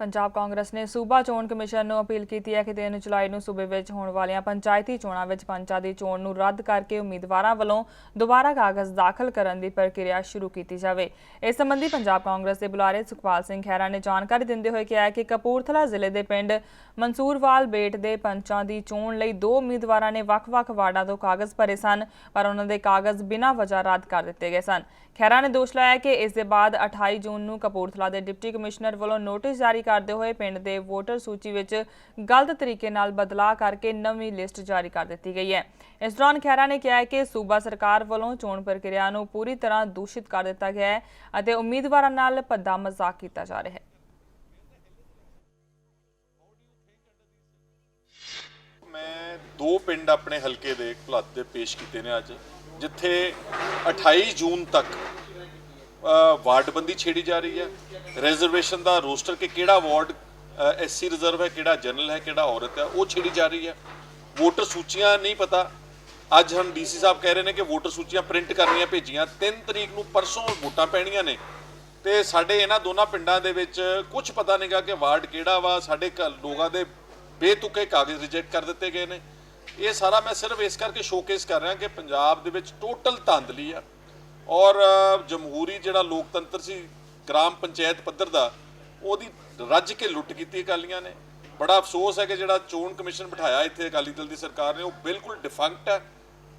ਪੰਜਾਬ ਕਾਂਗਰਸ ਨੇ ਸੂਬਾ ਚੋਣ ਕਮਿਸ਼ਨ ਨੂੰ ਅਪੀਲ ਕੀਤੀ ਹੈ ਕਿ 3 ਜੁਲਾਈ ਨੂੰ ਸੂਬੇ ਵਿੱਚ ਹੋਣ ਵਾਲੀਆਂ ਪੰਚਾਇਤੀ ਚੋਣਾਂ ਵਿੱਚ ਪੰਚਾਂ ਦੀ ਚੋਣ ਨੂੰ ਰੱਦ ਕਰਕੇ ਉਮੀਦਵਾਰਾਂ ਵੱਲੋਂ ਦੁਬਾਰਾ ਕਾਗਜ਼ ਦਾਖਲ ਕਰਨ ਦੀ ਪ੍ਰਕਿਰਿਆ ਸ਼ੁਰੂ ਕੀਤੀ ਜਾਵੇ। ਇਸ ਸੰਬੰਧੀ ਪੰਜਾਬ ਕਾਂਗਰਸ ਦੇ ਬੁਲਾਰੇ ਸੁਖਪਾਲ ਸਿੰਘ ਖਹਿਰਾ ਨੇ ਜਾਣਕਾਰੀ ਦਿੰਦੇ ਹੋਏ ਕਿਹਾ ਕਿ ਕਪੂਰਥਲਾ ਜ਼ਿਲ੍ਹੇ ਦੇ ਪਿੰਡ ਮਨਸੂਰਵਾਲ ਬੇਟ ਦੇ ਪੰਚਾਂ ਦੀ ਚੋਣ ਲਈ ਦੋ ਉਮੀਦਵਾਰਾਂ ਨੇ ਵੱਖ-ਵੱਖ ਵਾਰਡਾਂ ਤੋਂ ਕਾਗਜ਼ ਭਰੇ ਸਨ, ਪਰ ਉਹਨਾਂ ਦੇ ਕਾਗਜ਼ ਬਿਨਾਂ ਵਜ੍ਹਾ ਰੱਦ ਕਰ ਦਿੱਤੇ ਗਏ ਸਨ। ਖਹਿਰਾ ਨੇ ਦੋਸ਼ ਲਾਇਆ ਕਿ ਇਸ ਦੇ ਬਾਅਦ 28 ਜੂਨ ਨੂੰ ਕਪੂਰਥਲਾ ਦੇ ਡਿਪਟੀ ਕਮਿਸ਼ਨਰ ਵੱਲੋਂ ਨੋਟਿਸ ਜਾਰੀ ਕਰਦੇ ਹੋਏ ਪਿੰਡ ਦੇ ਵੋਟਰ ਸੂਚੀ ਵਿੱਚ ਗਲਤ ਤਰੀਕੇ ਨਾਲ ਬਦਲਾਅ ਕਰਕੇ ਨਵੀਂ ਲਿਸਟ ਜਾਰੀ ਕਰ ਦਿੱਤੀ ਗਈ ਹੈ। ਇਸ ਦੌਰਾਨ ਖਹਿਰਾ ਨੇ ਕਿਹਾ ਕਿ ਸੂਬਾ ਸਰਕਾਰ ਵੱਲੋਂ ਚੋਣ ਪ੍ਰਕਿਰਿਆ ਨੂੰ ਪੂਰੀ ਤਰ੍ਹਾਂ ਦੂਸ਼ਿਤ ਕਰ ਦਿੱਤਾ ਗਿਆ ਹੈ ਅਤੇ ਉਮੀਦਵਾਰਾਂ ਨਾਲ ਭੱਦਾ ਮਜ਼ਾਕ ਕੀਤਾ ਜਾ ਰਿਹਾ ਹੈ। ਮੈਂ ਦੋ ਪਿੰਡ ਆਪਣੇ ਹਲਕੇ ਦੇ ਘੁਲੱਦ ਦੇ ਪੇਸ਼ ਕੀਤੇ ਨੇ ਅੱਜ, ਜਿੱਥੇ 28 ਜੂਨ ਤੱਕ ਵਾਰਡਬੰਦੀ ਛੇੜੀ ਜਾ ਰਹੀ ਹੈ। ਰਿਜ਼ਰਵੇਸ਼ਨ ਦਾ ਰੋਸਟਰ ਕਿ ਕਿਹੜਾ ਵਾਰਡ ਐਸਸੀ ਰਿਜ਼ਰਵ ਹੈ, ਕਿਹੜਾ ਜਨਰਲ ਹੈ, ਕਿਹੜਾ ਔਰਤ ਹੈ, ਉਹ ਛੇੜੀ ਜਾ ਰਹੀ ਹੈ। ਵੋਟਰ ਸੂਚੀਆਂ ਨਹੀਂ ਪਤਾ। ਅੱਜ ਹੁਣ ਡੀਸੀ ਸਾਹਿਬ ਕਹਿ ਰਹੇ ਨੇ ਕਿ ਵੋਟਰ ਸੂਚੀਆਂ ਪ੍ਰਿੰਟ ਕਰਨੀਆਂ ਭੇਜੀਆਂ। 3 ਤਰੀਕ ਨੂੰ ਪਰਸੋਂ ਵੋਟਾਂ ਪੈਣੀਆਂ ਨੇ। ਤੇ ਸਾਡੇ ਇਹਨਾਂ ਦੋਨਾਂ ਪਿੰਡਾਂ ਦੇ ਵਿੱਚ ਕੁਝ ਪਤਾ ਨਹੀਂਗਾ ਕਿ ਵਾਰਡ ਕਿਹੜਾ ਵਾ। ਸਾਡੇ ਘ- ਲੋਕਾਂ ਦੇ ਬੇਤੁਕੇ ਕਾਗਜ਼ ਰਿਜੈਕਟ ਕਰ ਦਿੱਤੇ ਗਏ ਨੇ। ਇਹ ਸਾਰਾ ਮੈਂ ਸਿਰਫ ਇਸ ਕਰਕੇ ਸ਼ੋਕੇਸ ਕਰ ਰਿਹਾ ਕਿ ਪੰਜਾਬ ਦੇ ਵਿੱਚ ਟੋਟਲ ਧਾਂਦਲੀ ਆ। ਔਰ ਜਮਹੂਰੀ ਜਿਹੜਾ ਲੋਕਤੰਤਰ ਸੀ, ਗ੍ਰਾਮ ਪੰਚਾਇਤ ਪੱਧਰ ਦਾ, ਉਹਦੀ ਰੱਜ ਕੇ ਲੁੱਟ ਕੀਤੀ ਅਕਾਲੀਆਂ ਨੇ। ਬੜਾ ਅਫਸੋਸ ਹੈ ਕਿ ਜਿਹੜਾ ਚੋਣ ਕਮਿਸ਼ਨ ਬਿਠਾਇਆ ਇੱਥੇ ਅਕਾਲੀ ਦਲ ਦੀ ਸਰਕਾਰ ਨੇ, ਉਹ ਬਿਲਕੁਲ ਡਿਫੰਕਟ ਹੈ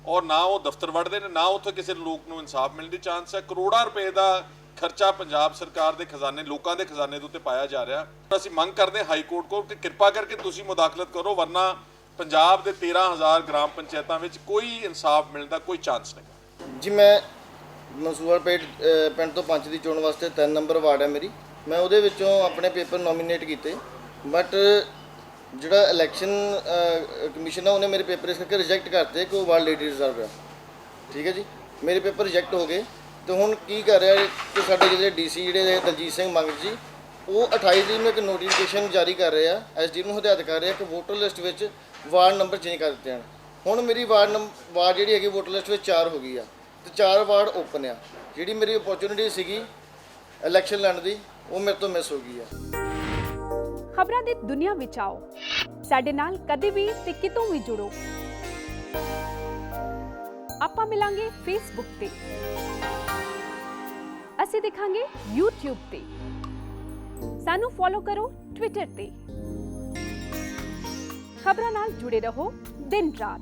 ਔਰ ਨਾ ਉਹ ਦਫ਼ਤਰ ਵੜਦੇ ਨੇ, ਨਾ ਉੱਥੇ ਕਿਸੇ ਲੋਕ ਨੂੰ ਇਨਸਾਫ ਮਿਲਣ ਦੀ ਚਾਂਸ ਹੈ। ਕਰੋੜਾਂ ਰੁਪਏ ਦਾ ਖਰਚਾ ਪੰਜਾਬ ਸਰਕਾਰ ਦੇ ਖਜ਼ਾਨੇ, ਲੋਕਾਂ ਦੇ ਖਜ਼ਾਨੇ ਦੇ ਉੱਤੇ ਪਾਇਆ ਜਾ ਰਿਹਾ। ਅਸੀਂ ਮੰਗ ਕਰਦੇ ਹਾਂ ਹਾਈ ਕੋਰਟ ਕੋਲ ਕਿ ਕਿਰਪਾ ਕਰਕੇ ਤੁਸੀਂ ਮੁਦਾਖਲਤ ਕਰੋ, ਵਰਨਾ ਪੰਜਾਬ ਦੇ 13000 ਗ੍ਰਾਮ ਪੰਚਾਇਤਾਂ ਵਿੱਚ ਕੋਈ ਇਨਸਾਫ ਮਿਲਣ ਦਾ ਕੋਈ ਚਾਂਸ ਨਹੀਂ। ਜੀ, ਮੈਂ ਮਨਸੂਰਪੇਟ ਅ, ਪਿੰਡ ਤੋਂ ਪੰਚ ਦੀ ਚੋਣ ਵਾਸਤੇ 3 ਨੰਬਰ ਵਾਰਡ ਹੈ ਮੇਰੀ। ਮੈਂ ਉਹਦੇ ਵਿੱਚੋਂ ਆਪਣੇ ਪੇਪਰ ਨੋਮੀਨੇਟ ਕੀਤੇ। ਬਟ ਜਿਹੜਾ ਇਲੈਕਸ਼ਨ ਕਮਿਸ਼ਨ ਆ ਉਹਨੇ ਮੇਰੇ ਪੇਪਰ ਇਸ ਕਰਕੇ ਰਿਜੈਕਟ ਕਰਤੇ ਕਿ ਉਹ ਵਾਰਡ ਲੇਡੀ ਰਿਜ਼ਰਵ ਆ ਠੀਕ ਹੈ ਜੀ? ਮੇਰੇ ਪੇਪਰ ਰਿਜੈਕਟ ਹੋ ਗਏ। ਤੇ ਹੁਣ ਕੀ ਕਰ ਰਿਹਾ ਕਿ ਸਾਡੇ ਜਿਹੜੇ ਡੀਸੀ ਜਿਹੜੇ ਦਲਜੀਤ ਸਿੰਘ ਮੰਗ ਜੀ ਉਹ 28 ਤਰੀਕ ਨੂੰ ਇੱਕ ਨੋਟੀਫਿਕੇਸ਼ਨ ਜਾਰੀ ਕਰ ਰਹੇ ਆ ਐਸਡੀ ਨੂੰ ਹਦਾਇਤ ਕਰ ਰਹੇ ਆ ਕਿ ਵੋਟਰ ਲਿਸਟ ਵਿੱਚ ਵਾਰਡ ਨੰਬਰ ਚੇਂਜ ਕਰ ਦਿੱਤੇ ਹਨ ਹੁਣ ਮੇਰੀ ਵਾਰਡ ਨੰਬਰ ਵਾਰਡ ਜਿਹੜੀ ਹੈਗੀ ਵੋਟਰ ਲਿਸਟ ਵਿੱਚ 4 ਹੋ ਗਈ ਆ। ਤੇ 4 ਵਾਰਡ ਓਪਨ ਆ। ਜਿਹੜੀ ਮੇਰੀ ਓਪਰਚੁਨਿਟੀ ਸੀਗੀ ਇਲੈਕਸ਼ਨ ਲੜਨ ਦੀ, ਉਹ ਮੇਰੇ ਤੋਂ ਮਿਸ ਹੋ ਗਈ ਆ। ਖਬਰਾਂ ਦੀ ਦੁਨੀਆ ਵਿੱਚ ਆਓ। ਸਾਡੇ ਨਾਲ ਕਦੇ ਵੀ ਤੇ ਕਿਤੋਂ ਵੀ ਜੁੜੋ। ਆਪਾਂ ਮਿਲਾਂਗੇ ਫੇਸਬੁੱਕ ਤੇ। ਅਸੀਂ ਦਿਖਾਂਗੇ YouTube ਤੇ। ਸਾਨੂੰ ਫੋਲੋ ਕਰੋ Twitter ਤੇ। ਖਬਰਾਂ ਨਾਲ ਜੁੜੇ ਰਹੋ ਦਿਨ ਰਾਤ।